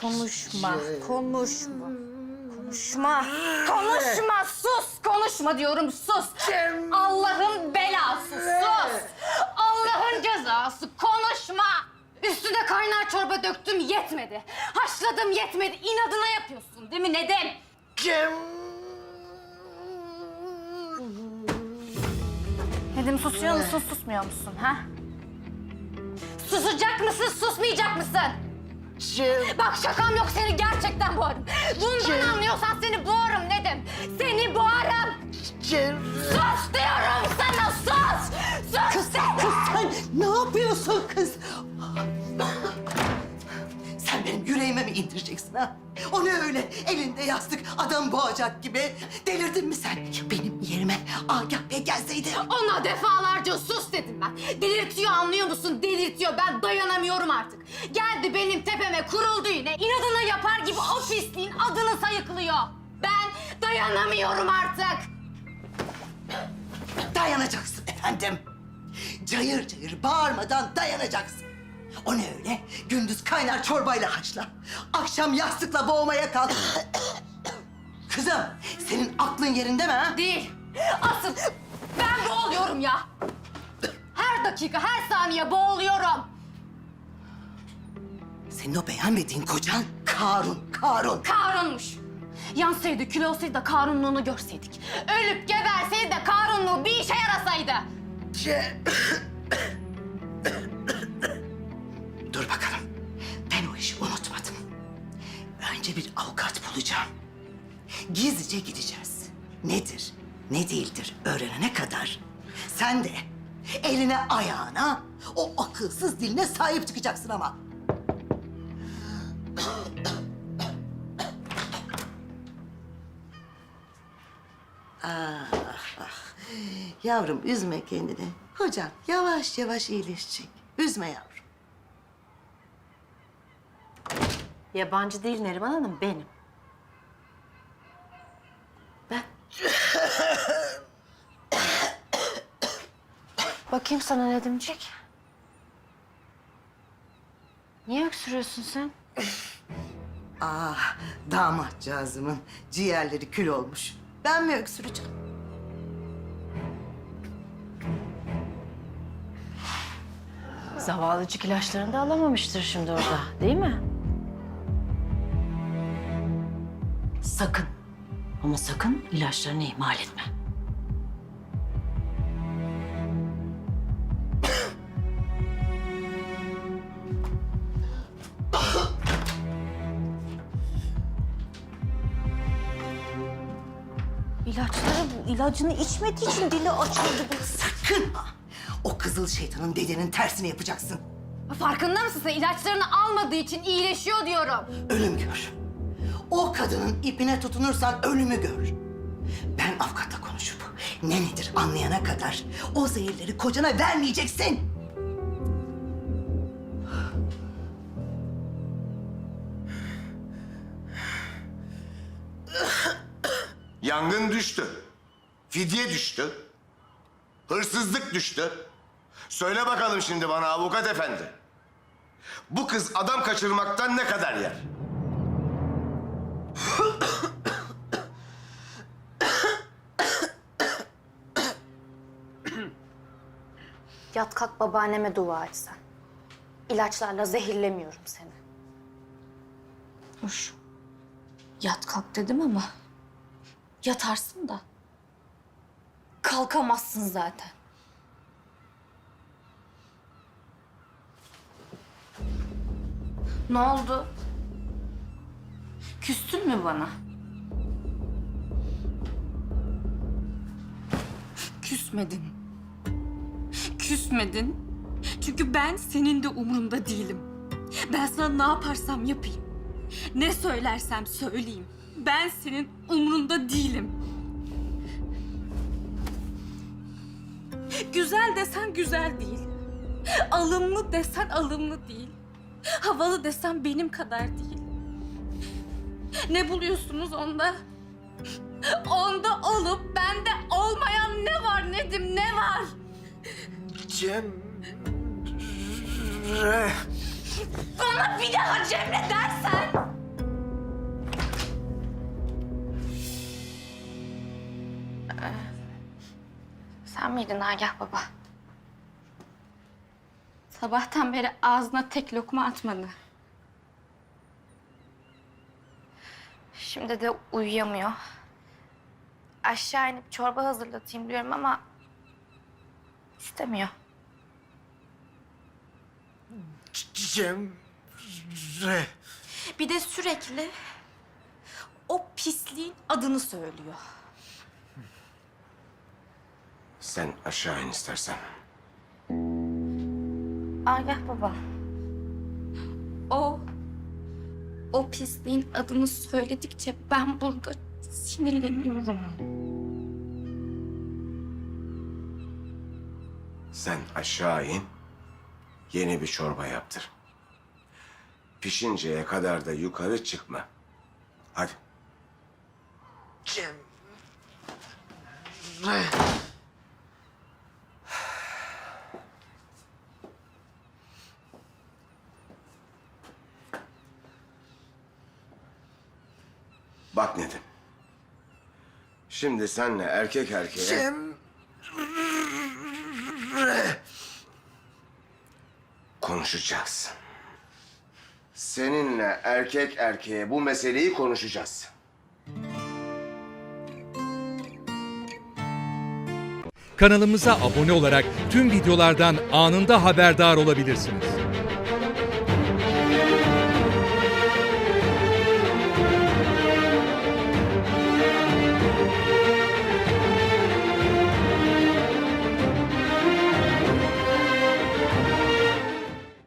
Konuşma, konuşma. Konuşma, konuşma, sus, konuşma diyorum, sus. Allah'ın belası, sus. Allah'ın cezası, konuşma. Üstüne kaynar çorba döktüm, yetmedi. Haşladım, yetmedi. İnadına yapıyorsun değil mi Nedim? Cem. Nedim susuyor musun, susmuyor musun ha? Susacak mısın, susmayacak mısın? Cem. Bak şakam yok seni gerçekten boğarım. Bundan Cem. anlıyorsan seni boğarım Nedim. Seni boğarım. Cem. Sus diyorum sana sus. Sus Kız, sen. kız sen ne yapıyorsun kız? İndireceksin ha? O ne öyle elinde yastık adam boğacak gibi? Delirdin mi sen? Benim yerime Agah Bey gelseydi. Ona defalarca sus dedim ben. Delirtiyor anlıyor musun? Delirtiyor. Ben dayanamıyorum artık. Geldi benim tepeme kuruldu yine. İnadına yapar gibi o pisliğin adını sayıklıyor. Ben dayanamıyorum artık. Dayanacaksın efendim. Cayır cayır bağırmadan dayanacaksın. O ne öyle? Gündüz kaynar çorbayla haşla. Akşam yastıkla boğmaya kalk. Kızım, senin aklın yerinde mi ha? Değil. Asıl ben boğuluyorum ya. Her dakika, her saniye boğuluyorum. Senin o beğenmediğin kocan Karun, Karun. Karunmuş. Yansaydı, kül olsaydı da Karunluğunu görseydik. Ölüp geberseydi de Karunluğu bir işe yarasaydı. Ce- Önce bir avukat bulacağım. Gizlice gideceğiz. Nedir, ne değildir öğrenene kadar sen de eline ayağına o akılsız diline sahip çıkacaksın ama. Ah, ah. Yavrum üzme kendini. Hocam yavaş yavaş iyileşecek. Üzme yavrum. Yabancı değil Neriman Hanım, benim. Ben. Bakayım sana Nedimcik. Niye öksürüyorsun sen? Ah damatcağızımın ciğerleri kül olmuş. Ben mi öksüreceğim? Zavallıcık ilaçlarını da alamamıştır şimdi orada, değil mi? Sakın. Ama sakın ilaçlarını ihmal etme. İlaçları, ilacını içmediği için dili açıldı. Sakın ha! O kızıl şeytanın dedenin tersini yapacaksın. Farkında mısın sen? İlaçlarını almadığı için iyileşiyor diyorum. Ölüm gör. O kadının ipine tutunursan ölümü gör. Ben avukatla konuşup ne nedir anlayana kadar o zehirleri kocana vermeyeceksin. Yangın düştü. Fidye düştü. Hırsızlık düştü. Söyle bakalım şimdi bana avukat efendi. Bu kız adam kaçırmaktan ne kadar yer? Yat kalk babaanneme dua et sen. İlaçlarla zehirlemiyorum seni. Dur. Yat kalk dedim ama yatarsın da kalkamazsın zaten. Ne oldu? Küstün mü bana? Küsmedin. Küsmedin. Çünkü ben senin de umurunda değilim. Ben sana ne yaparsam yapayım. Ne söylersem söyleyeyim. Ben senin umrunda değilim. Güzel desen güzel değil. Alımlı desen alımlı değil. Havalı desen benim kadar değil. Ne buluyorsunuz onda? Onda olup bende olmayan ne var Nedim ne var? Cem... Bana bir daha Cemre dersen... Sen miydin Agah baba? Sabahtan beri ağzına tek lokma atmadı. Şimdi de uyuyamıyor. Aşağı inip çorba hazırlatayım diyorum ama istemiyor. Cemre. Bir de sürekli o pisliğin adını söylüyor. Sen aşağı in istersen. Agah baba. O, o pisliğin adını söyledikçe ben burada sinirleniyorum. Sen aşağı in. Yeni bir çorba yaptır. Pişinceye kadar da yukarı çıkma. Hadi. Cemre. Bak Nedim. Şimdi senle erkek erkeğe... Cemre. konuşacağız. Seninle erkek erkeğe bu meseleyi konuşacağız. Kanalımıza abone olarak tüm videolardan anında haberdar olabilirsiniz.